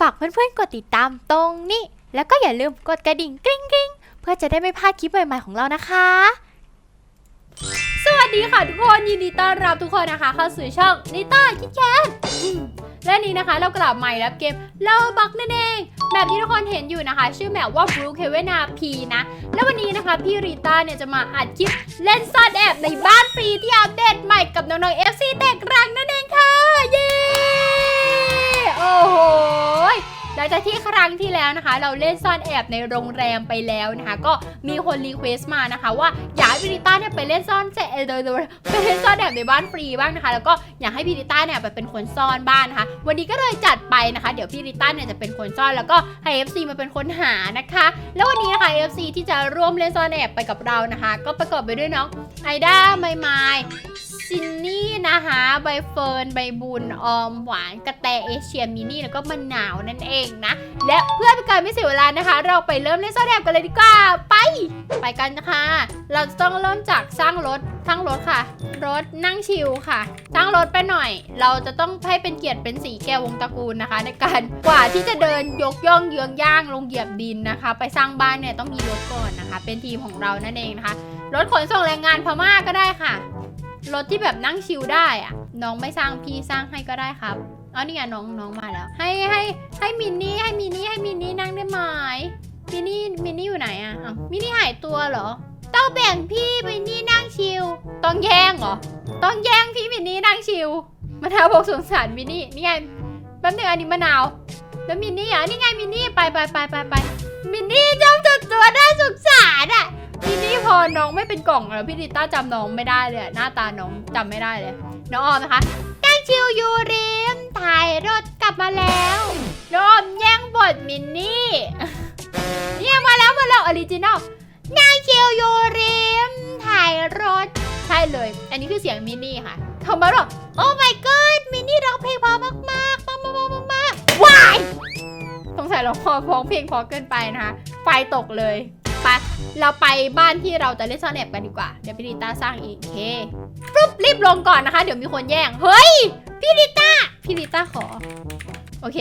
ฝากเพื่อนๆกดติดตามตรงนี้ แล้วก็อย่าลืมกดกระดิ่งกริ๊งกริ๊งเพื่อจะได้ไม่พลาดคลิปใหม่ๆของเรานะคะ สวัสดีค่ะทุกคนยินดีต้อนรับทุกคนนะคะ เข้าสู่ช่องนิต้าคิดแคทอืมและนี้นะคะเรากลับมาแล้วเกมเลบักนั่นเองแบบที่ทุกคนเห็นอยู่นะคะ ชื่อแบบว่า Blue k e v e n a P นะ แล้ววันนี้นะคะพี่ริต้าเนี่ยจะมาอัดคลิปเล่นซ่อนแอบในบ้านฟรีที่อัปเดตใหม่กับน้องๆ FC แตกรังนั่นเองค่ะ เย้โอ้โหยห ลังจากที่ครั้งที่แล้วนะคะ เราเล่นซ่อนแอบในโรงแรมไปแล้วนะคะก็มีคนรีเควสต์มานะคะ ว่าอยากให้พิริต้าเนี่ยไปเล่นซ่อนแอบเออเดอไปเล่นซ่อนแอบในบ้านฟรีบ้างนะคะ แล้วก็อยากให้พิริต้าเนี่ยไปเป็นคนซ่อนบ้านนะคะ วันนี้ก็เลยจัดไปนะคะ เดี๋ยวพิริต้าเนี่ยจะเป็นคนซ่อนแล้วก็ให้ FC มาเป็นคนหานะคะ แล้ววันนี้นะคะ FC ที่จะร่วมเล่นซ่อนแอบไปกับเรานะคะ ก็ประกอบไปด้วยน้องไอด้าไมไมายซินนี่นะคะใบเฟิร์นใบบุญออมหวานกระแตเอเชียมินี่แล้วก็มะนาวนั่นเองนะ และเพื่อเป็นการไม่เสียเวลานะคะ เราไปเริ่มเล่นซ่อนแอบกันเลยดีกว่าไปไปกันนะคะเราจะต้องเริ่มจากสร้างรถสร้างรถค่ะ รถนั่งชิลค่ะ สร้างรถไปหน่อย เราจะต้องให้เป็นเกียรติเป็นสีแก้ววงตระกูลนะคะ ในการกว่าที่จะเดินยกย่องเยืองย่างลงเหยียบดินนะคะ ไปสร้างบ้านเนี่ยต้องมีรถก่อนนะคะ เป็นทีมของเรานั่นเองนะคะรถขนส่งแรงงานพม่าก็ได้ค่ะ รถที่แบบนั่งชิลได้อะน้องไม่สร้างพี่สร้างให้ก็ได้ครับอ๋อนี่ไงน้องน้องมาแล้ว ให้ให้ให้มินนี่ให้มินนี่ให้มินนี่นั่งได้ไหมมินนี่มินนี่อยู่ไหนอะอ้าวมินนี่หายตัวเหรอต้องแบ่งพี่มินนี่นั่งชิลต้องแย่งเหรอต้องแย่งพี่มินนี่นั่งชิลมะนาวบอกสงสารมินนี่นี่ไงแป๊บนึงอันนี้มะนาวแล้วมินนี่อะนี่ไงมินนี่ไปไปไปไปไปมินนี่จำจุดตัวน่าสงสารอะ ทีนี้พอน้องไม่เป็นกล่องแล้วพี่ดิต้าจำน้องไม่ได้เลยหน้าตาน้องจำไม่ได้เลย น้องออมนะคะนั่งชิวยูริมถ่ายรถกลับมาแล้วน้องออมแย่งบทมินนี่เนี่ยมาแล้วมาแล้วออริจินอลนั่งชิวยูริมถ่ายรถใช่เลย อันนี้คือเสียงมินนี่ค่ะทำมาหรอโอ้ my god มินนี่ร้องเพลงพอมากมากมากมากมากมากว้ายสงสัยเราพอฟ้องเพลงพอเกินไปนะคะไฟตกเลย ไป เราไปบ้านที่เราจะเล่นซ่อนแอบกันดีกว่า เดี๋ยวพี่ดิต้าสร้างอีกโอเคปุ๊บรีบลงก่อนนะคะ เดี๋ยวมีคนแย่ง เฮ้ย พี่ดิต้า พี่ดิต้าขอ โอเค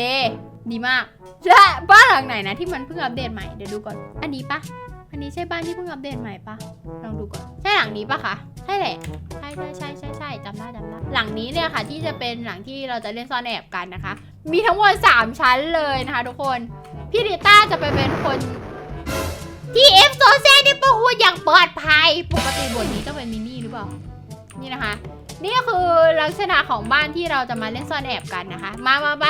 ดีมาก และบ้านหลังไหนนะที่มันเพิ่งอัปเดตใหม่ เดี๋ยวดูก่อน อันนี้ปะอันนี้ใช่บ้านที่เพิ่งอัปเดตใหม่ปะลองดูก่อน ใช่หลังนี้ปะคะ ใช่แหละ ใช่ใช่ใช่ใช่ใช่จำได้จำได้ หลังนี้เนี่ยค่ะ ที่จะเป็นหลังที่เราจะเล่นซ่อนแอบกันนะคะ มีทั้งหมด3ชั้นเลยนะคะ ทุกคน พี่ดิต้าจะไปเป็นคน ที่เอฟโซเซนี่ปะหัวอย่างปลอดภัย ปกติบทนี้ต้องเป็นมินี่หรือเปล่า นี่นะคะ นี่คือลักษณะของบ้านที่เราจะมาเล่นซ่อนแอบกันนะคะ มามาป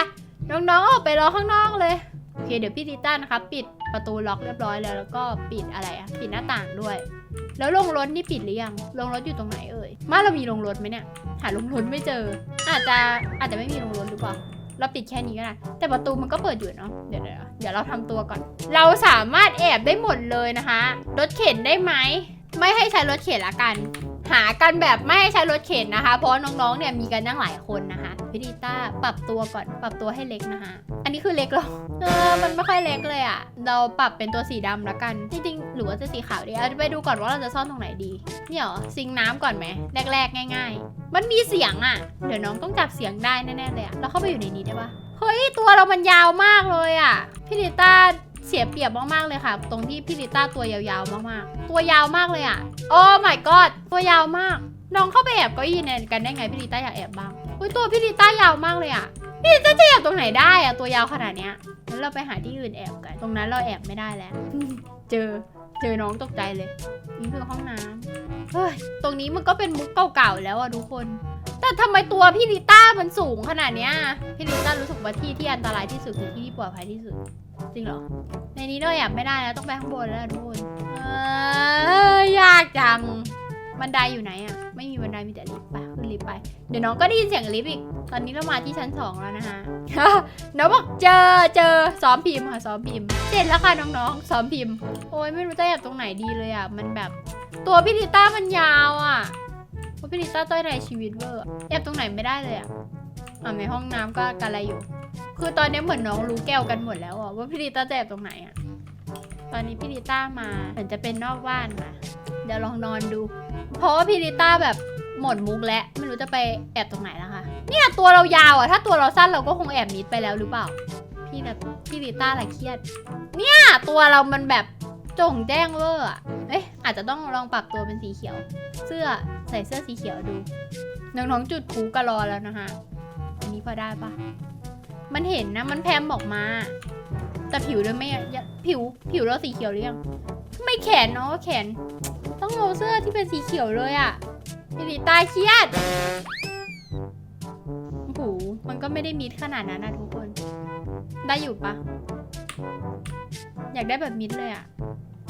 น้องๆออกไปรอข้างนอกเลย โอเค เดี๋ยวพี่ดิต้านะคะ ปิดประตูล็อกเรียบร้อยแล้วแล้วก็ปิดอะไรอะปิดหน้าต่างด้วย แล้วลงรถนี่ปิดหรือยังลงรถอยู่ตรงไหนเอ่ยบ้าเรามีลงรถไหมเนี่ย หาลงรถไม่เจอ อาจจะอาจจะไม่มีลงรถหรือเปล่า เราปิดแค่นี้ก็ได้แต่ประตูมันก็เปิดอยู่เนาะเดี๋ยวเดี๋ยวเดี๋ยวเราทำตัวก่อน เราสามารถแอบได้หมดเลยนะคะ รถเข็นได้ไหม ไม่ให้ใช้รถเข็นละกัน หากันแบบไม่ให้ใช้รถเข็นนะคะ เพราะน้องๆ เนี่ยมีกันตั้งหลายคนนะคะพิธีต้าปรับตัวก่อนปรับตัวให้เล็กนะคะ อันนี้คือเล็กหรอเออมันไม่ค่อยเล็กเลยอะ่ะเราปรับเป็นตัวสีดำละกันจริงๆหรือว่าจะสีขาวดีเอาไปดูก่อนว่าเราจะซ่อนตรงไหนดีเนี่ยเหรอซิงน้ำก่อนไหมแรก ๆ ง่าย ๆ มันมีเสียงอะ่ะเดี๋ยวน้องต้องจับเสียงได้แน่ๆเลยอะ่ะเราเข้าไปอยู่ในนี้ได้ปะเฮ้ยตัวเรามันยาวมากเลยอะ่ะพี่ลิต้า เสียเปรียบมากๆเลยค่ะ ตรงที่พี่ลิต้าตัวยาวๆมากๆ ตัวยาวมากเลยอะ โอ้ my god ตัวยาวมาก น้องเข้าไปแอบเก็ยีนกันได้ไงพี่ลิต้าอยากแอบบ้างอุ้ยตัวพี่ลิต้ายาวมากเลยอะพี่ลิต้าจะแอบตรงไหนได้อะตัวยาวขนาดเนี้ยงั้นเราไปหาที่อื่นแอบกัน ตรงนั้นเราแอบไม่ได้แล้ว เจอเจอน้องตกใจเลย นี่คือห้องน้ำเฮ้ยตรงนี้มันก็เป็นมุกเก่าๆแล้วอะทุกคนแต่ทำไมตัวพี่ลิต้ามันสูงขนาดเนี้ยพี่ลิต้ารู้สึกว่าที่ที่อันตรายที่สุดคือที่ที่ปลอดภัยที่สุด จริงเหรอ ในนี้เราแอบไม่ได้แล้วต้องไปข้างบนแล้วล่ะทุกคนเอยยากจัง บันไดอยู่ไหนอะไม่มีบันไดมีแต่ลิฟต์ไปขึ้นลิฟต์ไป เดี๋ยวน้องก็ได้ยินเสียงลิฟต์อีก ตอนนี้เรามาที่ชั้นสองแล้วนะคะ น้องบอกเจอเจอซ้อมพิมพ์ค่ะซ้อมพิมพ์ เสร็จแล้วค่ะน้องๆซ้อมพิมพ์ โอ้ยไม่รู้จะแอบตรงไหนดีเลยอะ มันแบบตัวพี่ลิต้ามันยาวอะเพราะพี่ลิต้าต้อยในชีวิตเวอร์อะแอบตรงไหนไม่ได้เลยอะอ่าในห้องน้ำก็กันอะไรอยู่ คือตอนนี้เหมือนน้องรู้แก้วกันหมดแล้วอะว่าพี่ลิต้าจะแอบตรงไหนอะ ตอนนี้พี่ลิต้ามาเหมือนจะเป็นนอกบ้านค่ะเดี๋ยวลองนอนดู เพราะว่าพี่ลิต้าแบบหมดมุกแล้วไม่รู้จะไปแอบตรงไหนแล้วค่ะเนี่ยตัวเรายาวอะถ้าตัวเราสั้นเราก็คงแอบมิดไปแล้วหรือเปล่า พี่พี่แบบพี่ลิต้าอะไรเครียด เนี่ยตัวเรามันแบบจงแจ้งเวอร์อะเอ๊ะอาจจะต้องลองปรับตัวเป็นสีเขียว เสื้อใส่เสื้อสีเขียวดูน้องๆจุดคูกระรอแล้วนะคะอันนี้พอได้ปะ มันเห็นนะ มันแพมออกมา แต่ผิวด้วยไม่ผิวผิวเราสีเขียวหรือยังไม่แขนเนาะแขน ต้องเอาเสื้อที่เป็นสีเขียวเลยอะพี่ลิต้าเครียดโอ้โหมันก็ไม่ได้มิดขนาดนั้นนะทุกคน ได้อยู่ปะอยากได้แบบมิดเลยอะ่ะ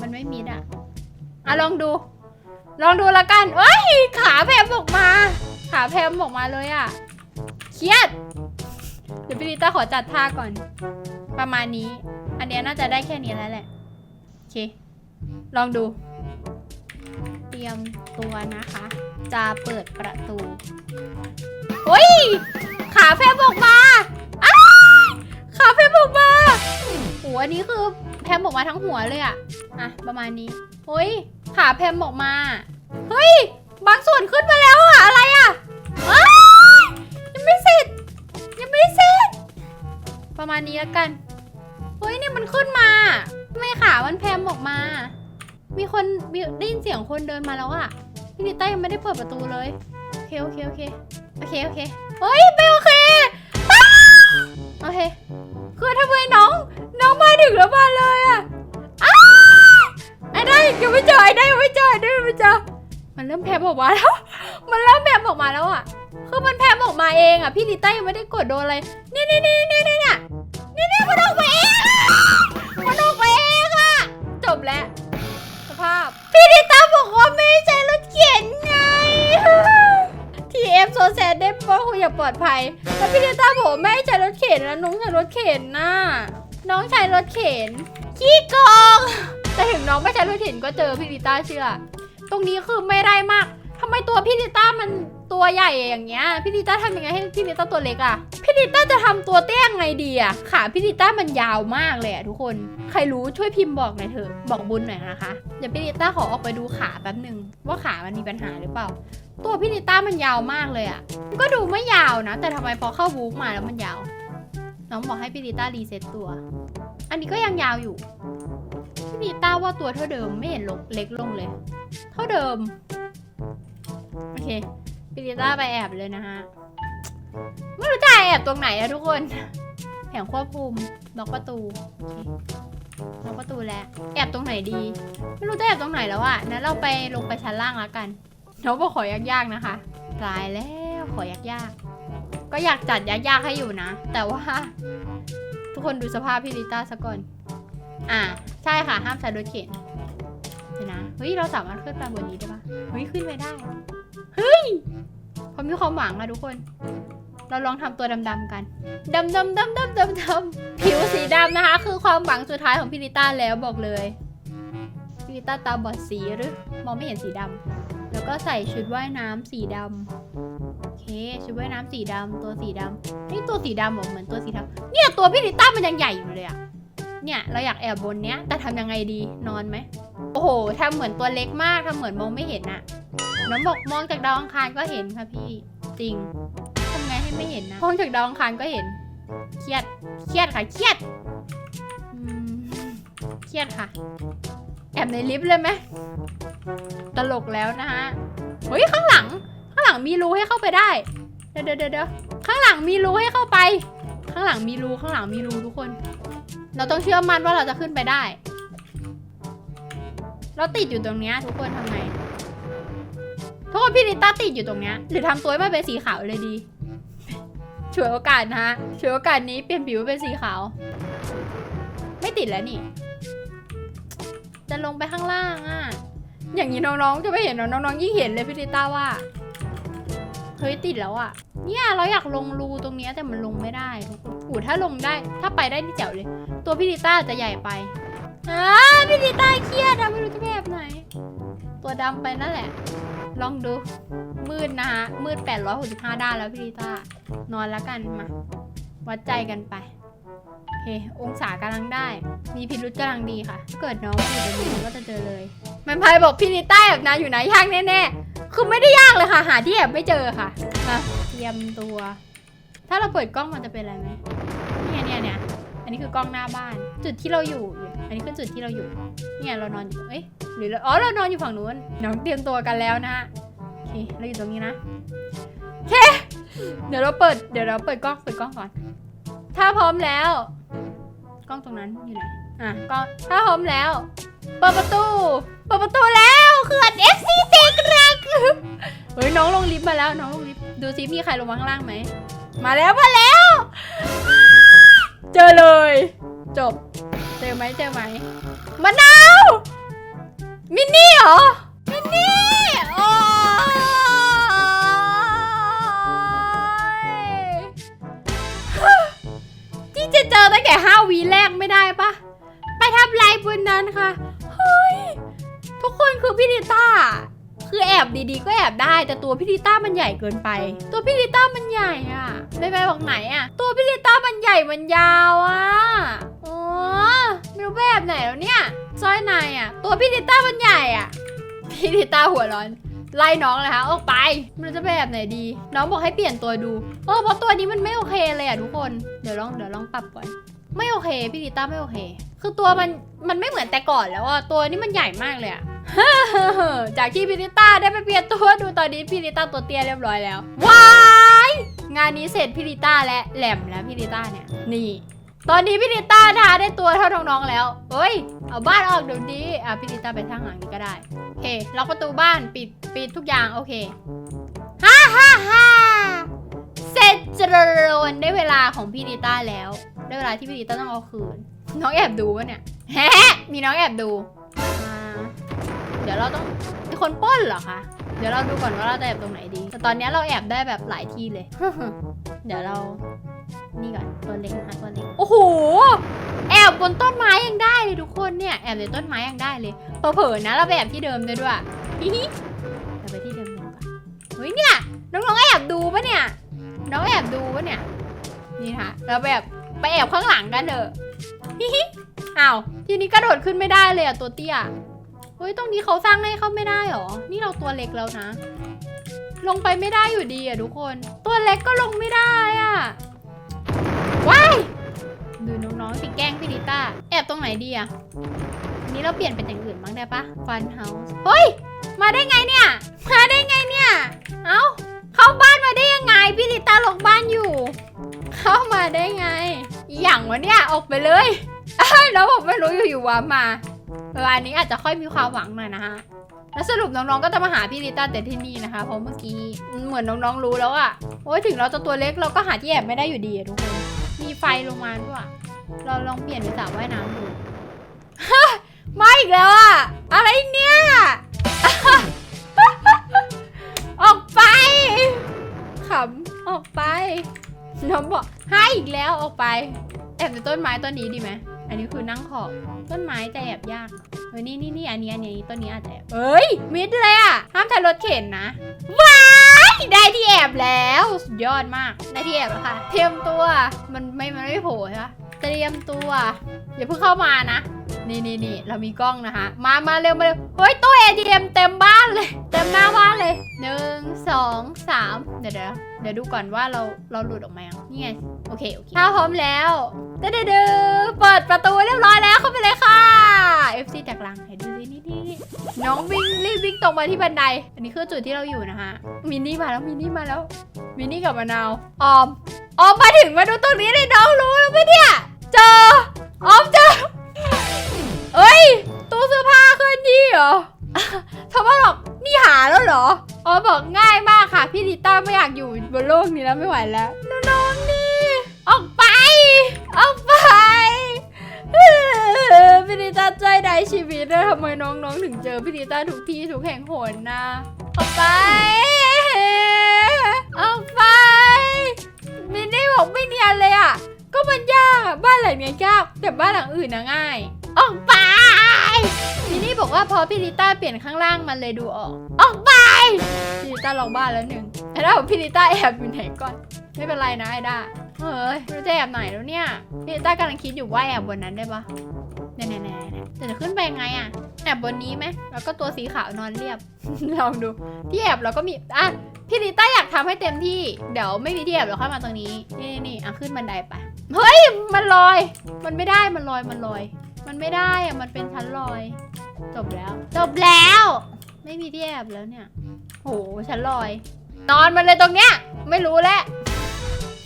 มันไม่มิดอะ่ะอะลองดู ลองดูละกันเอ้ย ขาแพมออกมา ขาแพมออกมาเลยอะ่ะ เครียด เดี๋ยวพี่ลิต้าขอจัดท่าก่อน ประมาณนี้ อันเนี้ยน่าจะได้แค่นี้แล้วแหละ โอเค ลองดู เตรียมตัวนะคะ จะเปิดประตูโอ้ย ขาแพมออกมาขาแพมออกมาโอ้อันนี้คือแพมออกมาทั้งหัวเลยอะอะประมาณนี้เฮ้ย ขาแพมออกมา เฮ้ย บางส่วนขึ้นมาแล้วอะอะไรอะอยังไม่เสร็จ ยังไม่สร็จประมาณนี้แล้วกันเฮ้ยนี่มันขึ้นมาทำไมขามันแพมออกมา มีคนมีได้ยินเสียงคนเดินมาแล้วอะพี่นิต้ายังไม่ได้เปิดประตูเลยโอเคโอเคโอเคโอเคโอเคเฮ้ยไม่โอเคโอเคคือทำไมน้องน้องมาถึงแล้วมาเลยอะไอ้ได้ยังไม่เจอไอ้ได้ยังไม่เจอไอ้ได้ยังไม่เจอมันเริ่มแพมออกมาแล้ว มันเริ่มแพมออกมาแล้วอะ คือมันแพมออกมาเองอะพี่ลิต้ายังไม่ได้กดโดนอะไรนี่ยเนี่นี่นี่เนี่ยเนี่นี่มันออกมาเองมันออกมาเองอะจบแล้วสภาพ พี่ลิต้าบอกว่าไม่ใช่รถเข็นไงทีเอฟโซแซดได้บอกคุณอย่าปลอดภัยแล้วพี่ลิต้าบอกไม่ใช่รถเข็นแล้วน้องใช้รถเข็นน่ะน้องใช้รถเข็นขี้กองแต่ถึงน้องไม่ใช่รถเข็นก็เจอพี่ลิต้าเชื่อ ตรงนี้คือไม่ได้มากทำไมตัวพี่ลิต้ามัน ตัวใหญ่อย่างเงี้ยพี่ลิต้าทำยังไงให้พี่ลิต้าตัวเล็กอะพี่ลิต้าจะทำตัวเตี้ยยังไงดีอะขาพี่ลิต้ามันยาวมากเลยอะทุกคนใครรู้ช่วยพิมพ์บอกหน่อยเถอะบอกบุญหน่อยนะคะเดี๋ยวพี่ลิต้าขอออกไปดูขาแป๊บหนึ่งว่าขามันมีปัญหาหรือเปล่า ตัวพี่ลิต้ามันยาวมากเลยอะก็ดูไม่ยาวนะ แต่ทำไมพอเข้าบู๊มาแล้วมันยาว น้องบอกให้พี่ลิต้ารีเซ็ตตัว อันนี้ก็ยังยาวอยู่พี่ลิต้าว่าตัวเท่าเดิมไม่เห็นลเล็กลงเลย เท่าเดิมโอเค พี่ลิต้าไปแอบเลยนะฮะ ไม่รู้จะแอบตรงไหนอะทุกคน แผงควบคุมล็อกประตูล็อกประตูแล้ว แอบตรงไหนดี ไม่รู้จะแอบตรงไหนแล้วอะนั้นเราไปลงไปชั้นล่างแล้วกันน้องบอกขอยากๆนะคะ ตายแล้วขอยากๆ ก็อยากจัดยากๆให้อยู่นะ แต่ว่า ทุกคนดูสภาพพี่ลิต้าซะก่อน อ่า ใช่ค่ะ ห้ามใช้รถเข็น เดี๋ยวนะ เฮ้ย เราสามารถขึ้นไปบนนี้ได้ปะเฮ้ย ขึ้นไปได้ เฮ้ยผมมีความหวังอะทุกคน เราลองทำตัวดำๆกันดำดำดำดำดำดำผิวสีดำนะคะ คือความหวังสุดท้ายของพี่ลิต้าแล้วบอกเลยพี่ลิต้าตาบอดสีหรือมองไม่เห็นสีดำแล้วก็ใส่ชุดว่ายน้ำสีดำโอเคชุดว่ายน้ำสีดำตัวสีดำนี่ตัวสีดำบอกเหมือนตัวสีดำเนี่ยตัวพี่ลิต้ามันยังใหญ่อยู่เลยอะเนี่ยเราอยากแอบบนเนี้ยแต่ทำยังไงดีนอนไหม โอ้โหทำเหมือนตัวเล็กมากทำเหมือนมองไม่เห็นอะน้องบอกมองจากดาวอังคารก็เห็นค่ะพี่ จริงทำไงให้ไม่เห็นนะมองจากดาวอังคารก็เห็น เครียด เครียดค่ะ เครียดเครียดค่ะ แอบในลิฟต์เลยไหมตลกแล้วนะฮะ เฮ้ยข้างหลัง ข้างหลังมีรูให้เข้าไปได้ เดี๋ยวเดี๋ยวเดี๋ยวข้างหลังมีรูให้เข้าไป ข้างหลังมีรู ข้างหลังมีรูทุกคน เราต้องเชื่อมั่นว่าเราจะขึ้นไปได้ เราติดอยู่ตรงเนี้ยทุกคนทำไงทุกคนพี่ลิต้าติดอยู่ตรงเนี้ยหรือทำตัวให้มันเป็นสีขาวเลยดีฉวยโอกาสนะฮะฉวยโอกาสนี้เปลี่ยนผิวเป็นสีขาว ไม่ติดแล้วนี่ จะลงไปข้างล่างอะ อย่างนี้น้องๆจะไม่เห็นน้องๆยิ่งเห็นเลยพี่ลิต้าว่า เฮ้ยติดแล้วอะ เนี่ยเราอยากลงรูตรงเนี้ยแต่มันลงไม่ได้ทุกคนอูถ้าลงได้ ถ้าไปได้นี่แจ๋วเลย ตัวพี่ลิต้าจะใหญ่ไป อ่าพี่ลิต้าเครียดอะไม่รู้จะแบบไหน ตัวดำไปนั่นแหละ ลองดู มืดนะคะมืด 865 ด้านแล้วพี่ลิต้า นอนแล้วกันมา วัดใจกันไปโอเค องศากำลังได้ มีพิรุธกำลังดีค่ะ เกิดน้องอยู่ตรงนี้ก็จะเจอเลยมันพายบอกพี่ลิต้าแอบนานอยู่ไหนยากแน่ๆ คือไม่ได้ยากเลยค่ะ หาที่แอบไม่เจอค่ะมาเตรียมตัว ถ้าเราเปิดกล้องมันจะเป็นอะไรไหมเนี่ยเนี่ยเนี่ยอันนี้คือกล้องหน้าบ้าน จุดที่เราอยู่ นนี้คือจุดที่เราอยู่ เนี่ยเรานอนเอ้ยหรือเราอ๋อเรานอนอยู่ฝั่งนู้นน้องเตรียมตัวกันแล้วนะฮะโอเคเราอยู่ตรงนี้นะโอเคเดี๋ยวเราเปิดเดี๋ยวเราเปิดกล้องเปิดกล้องก่อน ถ้าพร้อมแล้ว กล้องตรงนั้นอยู่ไหนอะกล้องถ้าพร้อมแล้ว เปิดประตูเปิดประตูแล้วเขื่อน FC เต็กรักเฮ้ยน้องลงลิฟต์มาแล้วน้องลงลิฟต์ดูซิมีใครลงมาข้างล่างไหมมาแล้วมาแล้ว เจอเลย จบ จอไหมเจอไหมมะนาวมินนี่เหรอมินนี่โอ้ที่จะเจอตั้งแต่ห้าวีแรกไม่ได้ปะไปทำไรบนนั้นค่ะเฮ้ยทุกคนคือพี่ดิต้าคือแอบดีๆ ก็แอบได้ แต่ตัวพี่ดิต้ามันใหญ่เกินไป ตัวพี่ดิต้ามันใหญ่อะไม่ไปบอกไหนอะตัวพี่ดิต้ามันใหญ่มันยาวอะ ไม่รู้แบบไหนแล้วเนี่ยสร้อยในอะตัวพี่ดิต้ามันใหญ่อะพี่ดิต้าหัวร้อน ไล่น้องเลยคะออกไป มันจะแบบไหนดี น้องบอกให้เปลี่ยนตัวดูเออเพราะตัวนี้มันไม่โอเคเลยอะทุกคน เดี๋ยวลองเดี๋ยวลองปรับก่อน ไม่โอเค พี่ดิต้าไม่โอเค คือตัวมันมันไม่เหมือนแต่ก่อนแล้วอะ ตัวนี้มันใหญ่มากเลยอะจากที่พิริต้าได้ไปเปลี่ยนตัวดูตอนนี้พิริต้าตัวเตี้ยเรียบร้อยแล้วว้ายงานนี้เสร็จพิริต้าและแหลมแล้วพิริต้าเนี่ยนี่ ตอนนี้พิริต้าทาได้ตัวเท่าน้องๆแล้วเฮ้ย เอาบ้านออกเดี๋ยวนี้อะพิริต้าไปทางหลังนี้ก็ได้โอเคล็อกประตูบ้านปิดปิดทุกอย่างโอเคฮ่าฮ่าฮ่าเสร็จจรนได้เวลาของพี่ดิต้าแล้ว ได้เวลาที่พี่ดิต้าต้องเอาคืน น้องแอบดูวะเนี่ยแฮะมีน้องแอบดูเดี๋ยวเราต้องมีคนป้นเหรอคะเดี๋ยวเราดูก่อนว่าเราจะแอบตรงไหนดี แต่ตอนนี้เราแอบได้แบบหลายที่เลย เดี๋ยวเรา นี่ก่อนตัวเล็กนะตัวเล็กโอ้โหแอบบนต้นไม้ยังได้เลยทุกคนเนี่ยแอบในต้นไม้ยังได้เลยเผลอๆนะเราไปแอบที่เดิมได้ด้วยฮิฮิเราไปที่เดิมก่อนเฮ้ยเนี่ยน้องๆแอบดูปะเนี่ยน้องแอบดูปะเนี่ยนี่นะคะเราแบบไปแอบข้างหลังกันเถอะฮิฮิอ้าวทีนี้กระโดดขึ้นไม่ได้เลยอะตัวเตี้ยเฮ้ยตรงนี้เขาสร้างให้เข้าไม่ได้หรอนี่เราตัวเล็กแล้วนะ ลงไปไม่ได้อยู่ดีอะทุกคน ตัวเล็กก็ลงไม่ได้อะ ว้ายดูน้องๆสิแกล้งพี่ดิต้า แอบตรงไหนดีอะนี้เราเปลี่ยนเป็นอย่างอื่นบ้างได้ปะฟันเฮาส์เฮ้ย มาได้ไงเนี่ย มาได้ไงเนี่ย เอ้า เข้าบ้านมาได้ยังไง พี่ดิต้าลงบ้านอยู่ เข้ามาได้ไงอหย่างวะเนี่ย ออกไปเลยเอ้ยแล้วผมไม่รู้อยู่ๆว่ามาเอออันนี้อาจจะค่อยมีความหวังหน่อยนะฮะแล้วสรุปน้องๆ ก็จะมาหาพี่ดิต้าแต่ที่นี่นะคะ เพราะเมื่อกี้เหมือนน้องๆ รู้แล้วอะโอ้ยถึงเราจะตัวเล็กเราก็หาที่แอบไม่ได้อยู่ดีอะทุกคน มีไฟลงมาด้วย เราลองเปลี่ยนเป็นสระว่ายน้ำดูมาอีกแล้วอะอะไรเนี่ยออกไปขำออกไปน้องบอกให้อีกแล้วออกไป แอบในต้นไม้ต้นนี้ดีไหม อันนี้คือนั่งขอบต้นไม้จะแอบยากเฮ้ยนี่นี่นี่อันนี้อันนี้ต้นนี้อาจจะแอบเฮ้ยมิดเลยอะห้ามใช้รถเข็นนะว้ายได้ที่แอบแล้วสุดยอดมากได้ที่แอบแล้วค่ะเตรียมตัวมันไม่มันไม่โผล่ใช่ปะเตรียมตัวอย่าเพิ่งเข้ามานะนี่นี่นี่เรามีกล้องนะคะมามาเร็วมาเร็วเฮ้ยตู้ ATM เต็มบ้านเลย เต็มหน้าบ้านเลยหนึ่งสองสามเดี๋ยวเดี๋ยวเดี๋ยวดูก่อนว่าเราเราหลุดออกมายังนี่ไง โอเคโอเคถ้าพร้อมแล้วเด้อดเด้อเปิดประตูเรียบร้อยแล้วเข้าไปเลยค่ะ FC จากหลังไหนดูสินี่นี่น้องวิ่งรีบวิ่งตรงมาที่บันได อันนี้คือจุดที่เราอยู่นะคะมินนี่มาแล้วมินนี่มาแล้ว มินนี่กับมะนาว ออม ออมมาถึงมาดูตรงนี้เลยน้องรู้แล้วไหมเนี่ย เจอ ออมเจอเอ้ยตู้เสื้อผ้าเคลื่อนที่เหรอทำไมบอกนี่หาแล้วเหรออ๋อบอกง่ายมากค่ะ พี่ดิต้าไม่อยากอยู่บนโลกนี้แล้วไม่ไหวแล้วน้องนี่ ออกไป ออกไป พี่ดิต้าใจใดชีวิตแล้วทำไมน้องๆถึงเจอพี่ดิต้าทุกที่ทุกแห่งหนนะออกไป ออกไปมินนี่บอกไม่เนียนเลยอะ ก็มันยาก บ้านหลังเนี้ยยาก แต่บ้านหลังอื่นนะง่าย ออกไปมินนี่บอกว่าพอพี่ลิต้าเปลี่ยนข้างล่างมันเลยดูออก ออกไป พี่ลิต้าลองบ้านแล้วหนึ่งไอ้ด้าบอกพี่ลิต้าแอบอยู่ไหนก่อน ไม่เป็นไรนะไอ้ด้า เฮ้ยรู้จะแอบไหนแล้วเนี่ยพี่ลิต้ากำลังคิดอยู่ว่าแอบบนนั้นได้ปะแน่ๆๆๆแต่จะขึ้นไปยังไงอะแอบบนนี้ไหมแล้วก็ตัวสีขาวนอนเรียบ ลองดูที่แอบเราก็มีอะพี่ลิต้าอยากทำให้เต็มที่ เดี๋ยวไม่มีที่แอบเดี๋ยวค่อยมาตรงนี้ นี่นี่อะขึ้นบันไดไป เฮ้ย มันลอย มันไม่ได้ มันลอย มันลอย มันไม่ได้อะ มันเป็นชั้นลอย จบแล้ว จบแล้ว ไม่มีที่แอบแล้วเนี่ย โหชั้นลอย นอนมันเลยตรงเนี้ย ไม่รู้แล้ว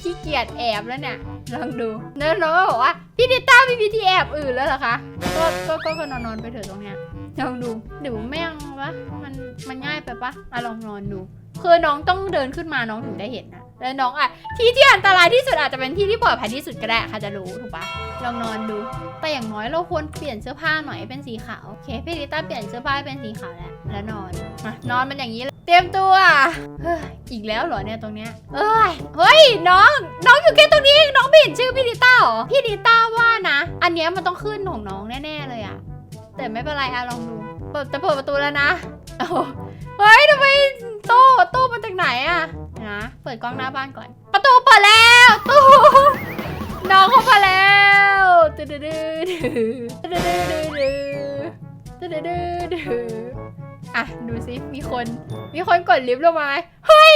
ขี้เกียจแอบแล้วเนี่ยลองดูเนื้อน้องก็บอกว่าพี่ดิต้าม่มีที่แอบอื่นแล้วเหรอคะก็ก็ก็ก็นอนนอนไปเถอะตรงเนี้ยลองดูเดี๋ยวแม่งวะมันมันง่ายไปปะอะลองนอนดูคือน้องต้องเดินขึ้นมาน้องถึงได้เห็นนะแล้วน้องอะที่ที่อันตรายที่สุดอาจจะเป็นที่ที่ปลอดภัยที่สุดก็ได้ค่ะจะรู้ถูกปะลองนอนดู แต่อย่างน้อยเราควรเปลี่ยนเสื้อผ้าหน่อยเป็นสีขาวโอเคพี่ลิต้าเปลี่ยนเสื้อผ้าเป็นสีขาวแล้วแล้วนอนมานอนมันอย่างนี้เลย เตรียมตัวเฮ้ยอีกแล้วเหรอเนี่ยตรงเนี้ยเอ้ยเฮ้ยน้องน้องอยู่แค่ตรงนี้เองน้องไม่เห็นชื่อพี่ลิต้าเหรอพี่ลิต้าว่านะ อันเนี้ยมันต้องขึ้นของน้องแน่ๆเลยอะแต่ไม่เป็นไรอะลองดูเปิดจะเปิดประตูแล้วนะโอ้เฮ้ยทำไมตู้ตู้มาจากไหนอะนะเปิดกล้องหน้าบ้านก่อน ประตูเปิดแล้วตู้น้องเข้ามาแล้วเดดื้อดื้อดื้อดื้อดื้อดื้อตึ๊ดดื้อดื้อ อะดูสิมีคนมีคนกดลิฟต์ลงมาไหมเฮ้ย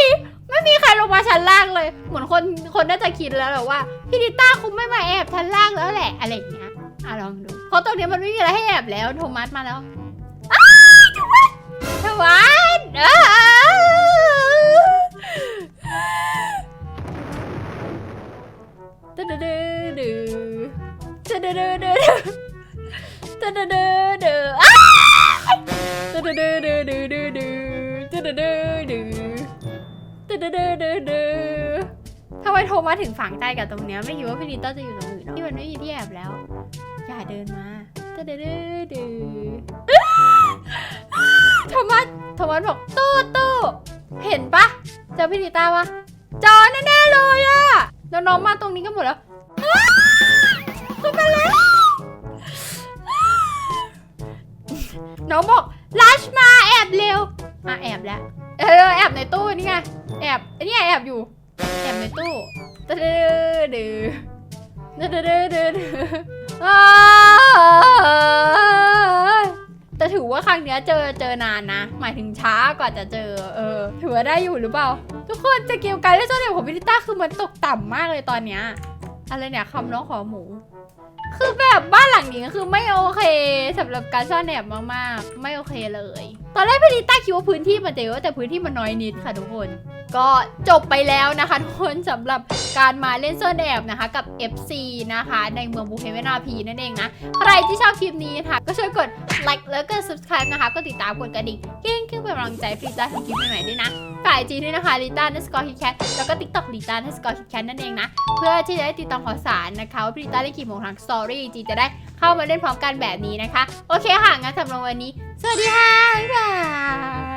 ไม่มีใครลงมาชั้นล่างเลย เหมือนคนคนน่าจะคิดแล้วแหละว่าพี่ดิต้าคงไม่มาแอบชั้นล่างแล้วแหละอะไรอย่างเงี้ยอะลองดูเพราะตรงนี้มันไม่มีอะไรให้แอบแล้วโทมัสมาแล้วอาวโทมัสโทมัสอ้าตึ๊ดดื้อดื้อดตึ๊ดดื้อดื้อดตึ๊ดดื้อดื้อดื้ออ้า วตึ๊ดดื้อดื้อดื้อดื้อดื้อตึ๊ดดื้อดื้อดื้อตึ๊ดดืดดืดทำไมโทรมาถึงฝังใจกับตรงเนี้ยไม่คิดว่าพี่ลิต้าจะอยู่ตรงอื่นที่มันไม่มีที่แอบแล้ว อย่าเดินมาตึ๊ดดื้อดื้อดื้อโทมัสโทมัสบอกตู้ตู้เห็นปะเจอพี่ลิต้าปะจอแน่ๆเลยอะแล้วน้องมาตรงนี้กันหมดแล้วอ้าวเข้ามาแล้ว น้องบอกลัชมาแอบเร็วอะแอบแล้วเออแอบในตู้นี่ไงแอบเนี่ยแอบอยู่ แอบในตู้ดื้อดื้อตึ๊ดดื้อดื้อดื้อดื้อแต่ถือว่าครั้งเนี้ยเจอเจอนานนะ หมายถึงช้ากว่าจะเจอ เออ ถือว่าได้อยู่หรือเปล่า ทุกคนจะเกี่ยวกันเล่นโซเดียมของพิลิต้าคือมันตกต่ำมากเลยตอนเนี้ยอะไรเนี่ยคำร้องขอหมู คือแบบบ้านหลังนี้คือไม่โอเคสำหรับการซ่อนแอบมากๆ ไม่โอเคเลย ตอนแรกพี่ลิต้าคิดว่าพื้นที่มันเยอะแต่พื้นที่มันน้อยนิดค่ะทุกคน ก็จบไปแล้วนะคะทุกคนสำหรับการมาเล่นซ่อนแอบนะคะกับ FC นะคะ ในเมืองบูเฮเวนาพีนั่นเองนะ ใครที่ชอบคลิปนี้นะคะก็ช่วยกดไลค์แล้วก็ subscribe นะคะ ก็ติดตามกดกระดิ่งเกิ้งขึ้นเป็นกำลังใจให้ลิต้าทำคลิปใหม่ๆด้วยนะฝ่ายจีด้วยนะคะลิต้านัสกอร์คิแคทแล้วก็ TikTok ลิต้านัสกอร์คิแคทนั่นเองนะ เพื่อที่จะได้ติดตามข่าวสารนะคะว่าพี่ลิต้าได้กี่โมงทางสตอรี่จีจะได้เข้ามาเล่นพร้อมกันแบบนี้นะคะ โอเคค่ะ งั้นสำหรับวันนี้ สวัสดีค่ะ บ๊ายบาย